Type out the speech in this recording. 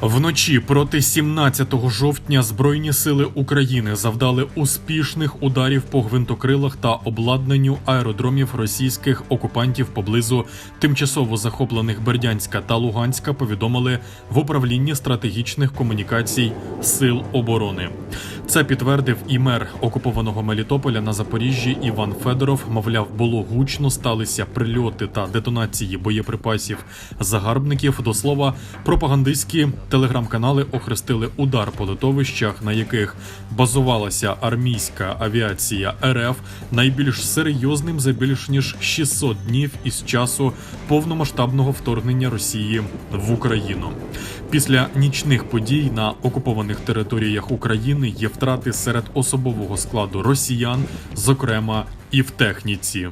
Вночі проти 17 жовтня Збройні сили України завдали успішних ударів по гвинтокрилах та обладнанню аеродромів російських окупантів поблизу тимчасово захоплених Бердянська та Луганська. Повідомили в управлінні стратегічних комунікацій Сил оборони. Це підтвердив і мер окупованого Мелітополя на Запоріжжі Іван Федоров. Мовляв, було гучно, сталися прильоти та детонації боєприпасів загарбників. До слова, пропагандистські телеграм-канали охрестили удар по литовищах, на яких базувалася армійська авіація РФ, найбільш серйозним за більш ніж 600 днів із часу повномасштабного вторгнення Росії в Україну. Після нічних подій на окупованих територіях України є втрати серед особового складу росіян, зокрема і в техніці.